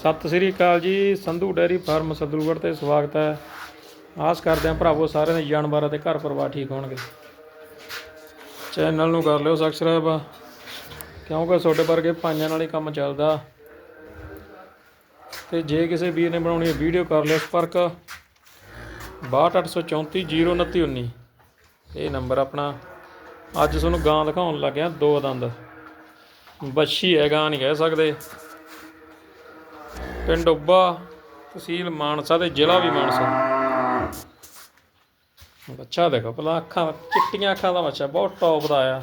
ਸਤਿ ਸ੍ਰੀ ਅਕਾਲ ਜੀ, Sandhu dairy farm ਸਦਲੂਗੜ੍ਹ ਤੇ ਸਵਾਗਤ ਹੈ। ਆਸ ਕਰਦੇ ਹਾਂ ਭਰਾਵੋ ਸਾਰਿਆਂ ਦੇ ਜਾਨਵਰਾਂ ਤੇ ਘਰ ਪਰਿਵਾਰ ਠੀਕ ਹੋਣਗੇ। ਚੈਨਲ ਨੂੰ ਕਰ ਲਿਓ ਸਬਸਕ੍ਰਾਈਬ ਕਿਉਂਕਿ ਤੁਹਾਡੇ ਵਰਗੇ ਭਾਈਆਂ ਨਾਲ ਹੀ ਕੰਮ ਚੱਲਦਾ। ਤੇ ਜੇ ਕਿਸੇ ਵੀਰ ਨੇ ਬਣਾਉਣੀ ਹੈ ਵੀਡੀਓ ਕਰ ਲਿਓ ਸੰਪਰਕ। 6284402919 ਇਹ ਨੰਬਰ ਆਪਣਾ। ਅੱਜ ਤੁਹਾਨੂੰ ਗਾਂ ਦਿਖਾਉਣ ਲੱਗਿਆ ਦੋ ਦੰਦ। ਬੱਛੀ ਹੈ, ਗਾਂ ਨਹੀਂ ਕਹਿ ਸਕਦੇ। ਪਿੰਡ ਉੱਬਾ ਤਹਿਸੀਲ ਮਾਨਸਾ ਤੇ ਜ਼ਿਲ੍ਹਾ ਵੀ ਮਾਨਸਾ। ਬੱਚਾ ਦੇਖੋ ਪਹਿਲਾਂ ਅੱਖਾਂ ਚਿੱਟੀਆਂ ਅੱਖਾਂ ਦਾ ਬੱਚਾ ਬਹੁਤ ਟੌਪ ਦਾ ਆ।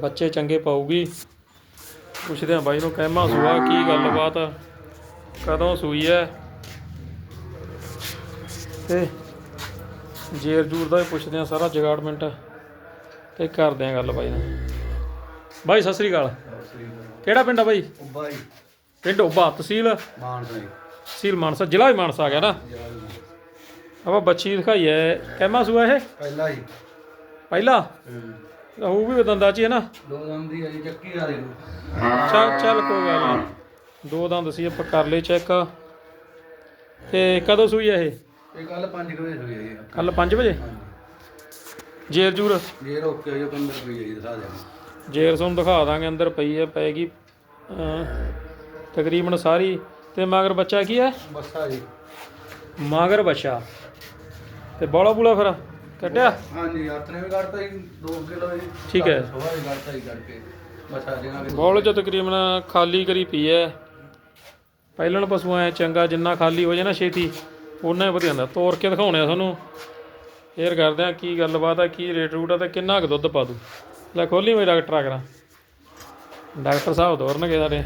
ਬੱਚੇ ਚੰਗੇ ਪਾਉਗੀ ਪੁੱਛਦੇ ਆ ਬਾਈ ਨੂੰ ਕਹਿਮਾ ਸੂਆ ਕੀ ਗੱਲਬਾਤ? ਕਦੋਂ ਸੂਈ ਹੈ ਤੇ ਜੇਰ ਜੂਰ ਦਾ ਵੀ ਪੁੱਛਦੇ ਆ ਸਾਰਾ ਜਗਾੜਮੈਂਟ ਤੇ ਕਰਦੇ ਆ ਗੱਲ ਬਾਈ ਨਾਲ। ਬਾਈ ਸਤਿ ਸ੍ਰੀ ਅਕਾਲ। ਕਿਹੜਾ ਪਿੰਡ ਆ ਬਾਈ? ਉੱਬਾ ਹੀ ਪਿੰਡ ਉੱਬਾ ਤਹਿਸੀਲ ਮਾਨਸਾ ਹੀ ਤਹਿਸੀਲ ਮਾਨਸਾ ਜ਼ਿਲ੍ਹਾ ਵੀ ਮਾਨਸਾ ਆ ਗਿਆ ਨਾ? ਆਪਾਂ ਬੱਚੀ ਦਿਖਾਈ ਹੈ। ਕਹਿਮਾ ਸੂਆ ਇਹ? ਪਹਿਲਾ ਹੀ। ਪਹਿਲਾ ਉਹ ਵੀ ਦੰਦਾਂ 'ਚ ਹੀ ਹੈ ਨਾ? ਦੋ ਦਮ ਦੀ ਅਜੀ ਚੱਕੀ ਆ ਦੇ ਚੱਲ ਚੱਲ ਕੋਈ ਗੱਲ ਨਹੀਂ। ਦੋ ਦੰਦ ਸੀ ਆਪਾਂ ਕਰ ਲਏ ਚੈੱਕ ਤੇ ਕਦੋਂ ਸੂਈ ਹੈ ਇਹ? ਇਹ ਕੱਲ 5 ਵਜੇ ਹੋਈ ਹੈ ਕੱਲ 5 ਵਜੇ? ਜੇਰ ਜੂਰ ਜੇ ਰੋਕੇ ਜੋ 15 ਰੁਪਏ ਜੀ ਦਿਖਾ ਦੇ ਜੇਰ ਤੁਹਾਨੂੰ ਦਿਖਾ ਦਾਂਗੇ ਅੰਦਰ ਪਈ ਹੈ ਪੈਗੀ ਅਹ, ਤਕਰੀਬਨ ਸਾਰੀ। ਤੇ ਮਗਰ ਬੱਚਾ ਕੀ ਹੈ? ਬੱਸਾ ਜੀ। ਮਗਰ ਬੱਚਾ। ਤੇ ਬੋਲਾ ਬੂਲਾ ਫਿਰ ਕੱਢਿਆ ਹਾਂਜੀ ਆਪਣੇ ਵੀ ਕੱਢਤਾ ਜੀ 2 ਕਿਲੋ ਜੀ। ਠੀਕ ਹੈ। ਸੋਹਾ ਵੀ ਕੱਢਤਾ ਜੀ ਕਰਕੇ ਬੱਸਾ ਜਿਹੜਾ ਕਿ ਬੋਲ ਚ ਤਕਰੀਬਨ ਖਾਲੀ ਕਰੀ ਪਈ ਐ ਪਹਿਲਣ ਪਸ਼ੂ ਐ ਚੰਗਾ ਜਿੰਨਾ ਖਾਲੀ ਹੋ ਜਾਏ ਨਾ ਛੇਤੀ ਉਹਨਾਂ ਹੀ ਵਧੀਆ ਹੁੰਦਾ। ਤੋੜ ਕੇ ਦਿਖਾਉਣੇ ਆ ਤੁਹਾਨੂੰ। ਫੇਰ ਕਰਦੇ ਆ ਕੀ ਗੱਲਬਾਤ ਆ ਕੀ ਰੇਟ ਰੂਟ ਆ ਤੇ ਕਿੰਨਾ ਕੁ ਦੁੱਧ ਪਾ ਦੂ। ਲੈ ਖੋਲੀ ਮੇਰਾ ਡਾਕਟਰ ਆ ਕਰਾਂ। ਡਾਕਟਰ ਸਾਹਿਬ ਦੋਰਨਗੇ ਸਾਡੇ।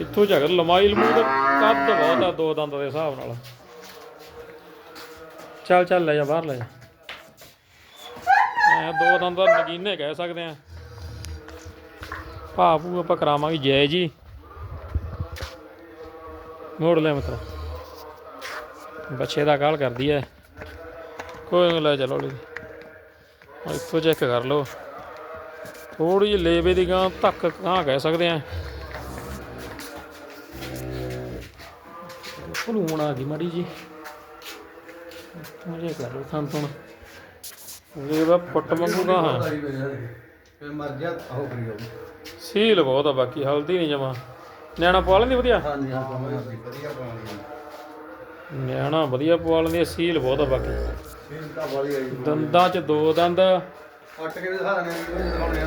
ਇੱਥੋਂ ਝਗਰ ਲੰਮਾਈ ਲਮੂ ਦਾ ਕੱਦ ਬਹੁਤ ਆ, ਦੋ ਦੰਦ ਦੇ ਹਿਸਾਬ ਨਾਲ। ਚੱਲ ਚੱਲ ਲੈ ਜਾ, ਬਾਹਰ ਲੈ ਜਾ। ਐ ਦੋ ਦੰਦ ਦਾ ਨਗੀਨੇ ਕਹਿ ਸਕਦੇ ਆ। ਭਾਅ ਭੂ ਆਪਾਂ ਕਰਾਵਾਂਗੇ ਜੈ ਜੀ ਮੋੜ ਲੈ ਮਤਰਾ। ਬੱਚੇ ਦਾ ਕਾਲ ਕਰਦੀ ਐ। ਕੋਈ ਲੈ ਚਲੋ ਲਈ ਇੱਥੋਂ ਚੈੱਕ ਕਰ ਲਓ। ਥੋੜੀ ਜਿਹੀ ਲੇਵੇ ਦੀ ਗਾਂ ਧੱਕ ਗਾਂ ਕਹਿ ਸਕਦੇ ਆ। ਭਲੂਣ ਆ ਗਈ ਮੜੀ ਜੀ। ਮਜੇ ਕਰ ਲਓ ਥਾਂ ਤੋਂ ਲੇਵਾ ਪੁੱਟ ਵਾਂਗੂ ਗਾਂ ਹੈ ਫਿਰ ਮਰ ਗਿਆ ਕਰੀ ਜਾਓ ਸੀਲ ਬਹੁਤ ਆ ਬਾਕੀ ਹਲਦੀ ਨਹੀਂ ਜਮਾ। ਨਿਆਣਾ ਪਵਾ ਲੈਂਦੀ ਵਧੀਆ? ਹਾਂਜੀ ਹਾਂ ਪਾਵਾਂਗੇ ਵਧੀਆ ਪਾਵਾਂਗੇ ਨਿਆਣਾ ਵਧੀਆ ਪਵਾ ਲੈਂਦੀ ਸੀਲ ਬਹੁਤ ਆ ਬਾਕੀ। ਸੀਲ ਤਾਂ ਵਾਲੀ ਆਈ ਦੰਦਾਂ 'ਚ ਦੋ ਦੰਦ। ਕੱਟ ਕੇ ਵੀ ਦਿਖਾ ਦਿੰਦੇ ਆ ਵੀਡੀਓ ਦਿਖਾਉਣੇ ਆ।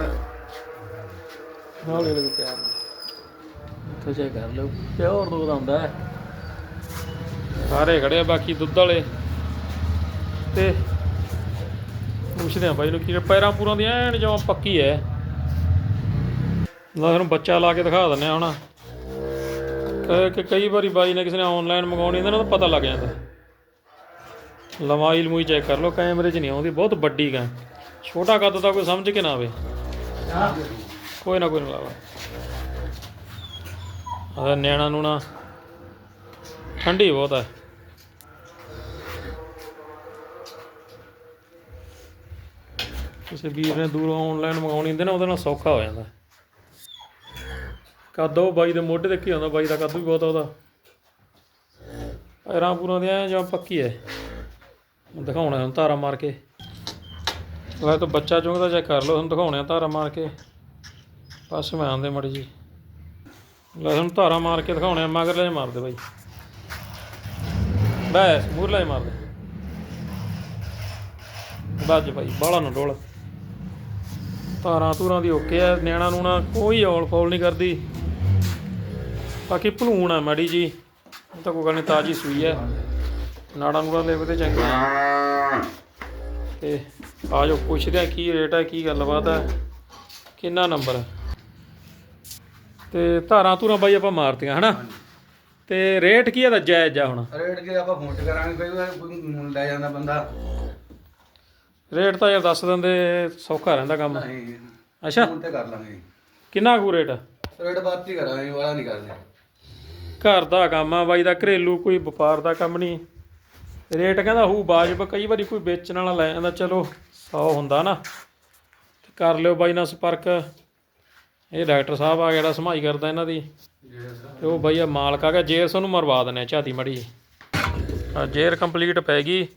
ਹੌਲੀ ਹੌਲੀ ਪਿਆਰ ਨਾਲ ਚੈੱਕ ਕਰ ਲਓ। ਪਿਓਰ ਦੁੱਧ ਆਉਂਦਾ ਹੈ ਸਾਰੇ ਖੜੇ ਆ ਬਾਕੀ ਦੁੱਧ ਵਾਲੇ। ਤੇ ਪੁੱਛਦੇ ਆ ਬਾਈ ਨੂੰ ਕੀ ਪੈਰਾਂ ਪੂਰਾਂ ਦੀ ਐਨ ਜਮਾਂ ਪੱਕੀ ਐ। ਲੈ ਤੁਹਾਨੂੰ ਬੱਚਾ ਲਾ ਕੇ ਦਿਖਾ ਦਿੰਨੇ ਆ ਹੁਣ। ਕਿ- ਕਈ ਵਾਰੀ ਬਾਈ ਨੇ ਕਿਸੇ ਨੇ ਆਨਲਾਈਨ ਮੰਗਾਉਣੀ ਹੁੰਦਾ ਨਾ ਤਾਂ ਪਤਾ ਲੱਗ ਜਾਂਦਾ। ਲੰਮਾਈ ਲਮੂਈ ਚੈੱਕ ਕਰ ਲਓ ਕੈਮਰੇ 'ਚ ਨਹੀਂ ਆਉਂਦੀ ਬਹੁਤ ਵੱਡੀ ਗਾ। ਛੋਟਾ ਕੱਦ ਦਾ ਕੋਈ ਸਮਝ ਕੇ ਨਾ ਆਵੇ। ਕੋਈ ਨਾ ਕੋਈ ਨਾ ਲਾਵਾ। ਆ ਨਿਆਣਾ ਨੂੰ ਨਾ ਠੰਡੀ ਬਹੁਤ ਹੈ ਕਿਸੇ ਵੀਰ ਨੇ ਦੂਰੋਂ ਆਨਲਾਈਨ ਮੰਗਾਉਣੀ ਹੁੰਦੀ ਨਾ, ਉਹਦੇ ਨਾਲ ਸੌਖਾ ਹੋ ਜਾਂਦਾ। ਕੱਦ ਉਹ ਬਾਈ ਦੇ ਮੋਢੇ ਤੇ ਕੀ ਹੁੰਦਾ, ਬਾਈ ਦਾ ਕੱਦ ਵੀ ਬਹੁਤ ਉਹਦਾ। ਪੈਰਾਂ ਪੂਰਾਂ ਦੇ ਐ ਜਾਂ ਪੱਕੀ ਐ? ਦਿਖਾਉਣਾ ਤੁਹਾਨੂੰ ਧਾਰਾ ਮਾਰ ਕੇ। ਵੈਸੇ ਤਾਂ ਬੱਚਾ ਚੁੰਗਦਾ ਚੈੱਕ ਕਰ ਲਓ, ਤੁਹਾਨੂੰ ਦਿਖਾਉਣੇ ਆ ਧਾਰਾ ਮਾਰ ਕੇ। ਬਸ ਮੈਂ ਆਂਦੇ ਮੜੀ ਜੀ ਲੈ ਤੁਹਾਨੂੰ ਧਾਰਾ ਮਾਰ ਕੇ ਦਿਖਾਉਣੇ ਆ, ਮਗਰ ਲੈ ਮਾਰ ਦੇ ਬਾਈ। ਬਸ ਮੂਰਲਾ ਹੀ ਮਾਰ ਦੇ। ਬੱਜ ਬਾਈ ਬਾਲਾ ਨੂੰ ਡੋਲ ਧਾਰਾਂ ਧੂਰਾਂ ਦੀ ਓਕੇ ਆ, ਨਿਆਣਾ ਨੂੰ ਨਾ ਕੋਈ ਔਲ ਫੌਲ ਨਹੀਂ ਕਰਦੀ। ਬਾਕੀ ਭਲੂਣ ਆ ਮਾੜੀ ਜੀ ਤਾਂ ਕੋਈ ਗੱਲ ਨਹੀਂ, ਤਾਜੀ ਸੂਈ ਹੈ ਨਾੜਾ ਨੂੜਾ ਲੈ ਤੇ ਚੰਗਾ ਤੇ ਆ ਜਾਓ, ਪੁੱਛਦੇ ਆ ਕੀ ਰੇਟ ਹੈ ਕੀ ਗੱਲਬਾਤ ਹੈ ਕਿੰਨਾ ਨੰਬਰ ਹੈ ਤੇ ਧਾਰਾਂ ਧੂਰਾਂ ਬਾਈ ਆਪਾਂ ਮਾਰਤੀਆਂ, ਹਨਾ? ਤੇ ਰੇਟ ਕੀ ਹੈ ਦਾ ਜਾਇਜ਼ ਆ ਹੁਣ? ਰੇਟ ਕੇ ਆਪਾਂ ਫੋਨ ਕਰਾਂਗੇ ਕਈ ਵਾਰ ਕੋਈ ਲੈ ਜਾਂਦਾ ਬੰਦਾ। ਰੇਟ ਤਾਂ ਯਾਰ ਦੱਸ ਦਿੰਦੇ ਸੌਖਾ ਰਹਿੰਦਾ ਕੰਮ। ਨਹੀਂ ਅੱਛਾ। ਫੋਨ ਤੇ ਕਰ ਲਾਂਗੇ। ਕਿੰਨਾ ਕੁ ਰੇਟ ਰੇਟ ਬਾਤ ਹੀ ਕਰਾਂਗੇ ਵਾਲਾ ਨਹੀਂ ਕਰਦੇ। ਘਰ ਦਾ ਕੰਮ ਆ ਬਾਈ ਦਾ ਘਰੇਲੂ ਕੋਈ ਵਪਾਰ ਦਾ ਕੰਮ ਨਹੀਂ। ਰੇਟ ਕਹਿੰਦਾ ਹੂ ਬਾਜਬ ਕਈ ਵਾਰੀ ਕੋਈ ਵੇਚਣ ਵਾਲਾ ਲੈ ਜਾਂਦਾ ਚਲੋ 100 ਹੁੰਦਾ ਨਾ। ਤੇ ਕਰ ਲਿਓ ਬਾਈ ਨਾਲ ਸੰਪਰਕ। ਇਹ ਡਾਕਟਰ ਸਾਹਿਬ ਆ ਜਿਹੜਾ ਸਮਾਈ ਕਰਦਾ ਇਹਨਾਂ ਦੀ। ਤੇ ਉਹ ਬਈ ਆ ਮਾਲਕ ਆ ਗਿਆ ਜੇਰ ਸਾਨੂੰ ਮਰਵਾ ਦਨੇ ਝਾਤੀ ਮੜੀ ਆ ਜੇਰ ਕੰਪਲੀਟ ਪੈ ਗਈ।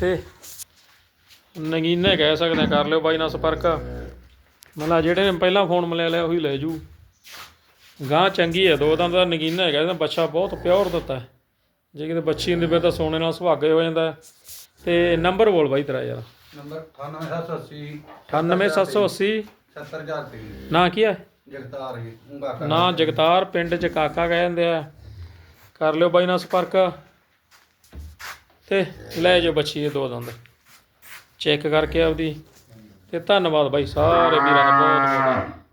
ਤੇ ਨਗੀਨੇ ਕਹਿ ਸਕਦੇ ਕਰ ਲਿਓ ਬਾਈ ਨਾਲ ਸੰਪਰਕ। ਮਤਲਬ ਜਿਹੜੇ ਨੇ ਪਹਿਲਾਂ ਫੋਨ ਮਿਲਿਆ ਲਿਆ ਉਹੀ ਲੈ ਜੂ। ਗਾਂ ਚੰਗੀ ਹੈ ਦੋ ਦੰਦ ਦਾ ਨਗੀਨਾ ਹੈਗਾ ਇਹਦਾ ਬੱਚਾ ਬਹੁਤ ਪਿਓਰ ਦਿੱਤਾ। ਜੇ ਕਿਤੇ ਬੱਚੀ ਹੁੰਦੀ ਫਿਰ ਤਾਂ ਸੋਨੇ ਨਾਲ ਸੁਹਾਗੇ ਹੋ ਜਾਂਦਾ। ਤੇ ਨੰਬਰ ਬੋਲ ਬਾਈ ਤੇਰਾ ਯਾਰ। ਨੰਬਰ 98780 98780 70000 ਤੇ ਨਾਂ ਕੀ ਹੈ ਜਗਤਾਰ ਹੀ ਉਂਗਾ ਨਾਂ ਜਗਤਾਰ ਪਿੰਡ ਚ ਕਾਕਾ ਕਹਿ ਜਾਂਦੇ ਆ। ਕਰ ਲਿਓ ਬਾਈ ਨਾਲ ਸੰਪਰਕ। ਤੇ ਲੈ ਜਾਓ ਬੱਚੀ ਇਹ ਦੋ ਦੰਦ। ਚੈੱਕ ਕਰਕੇ ਆਪਦੀ। ਤੇ ਧੰਨਵਾਦ ਬਾਈ ਸਾਰੇ ਵੀਰਾਂ ਦਾ ਬਹੁਤ ਬਹੁਤ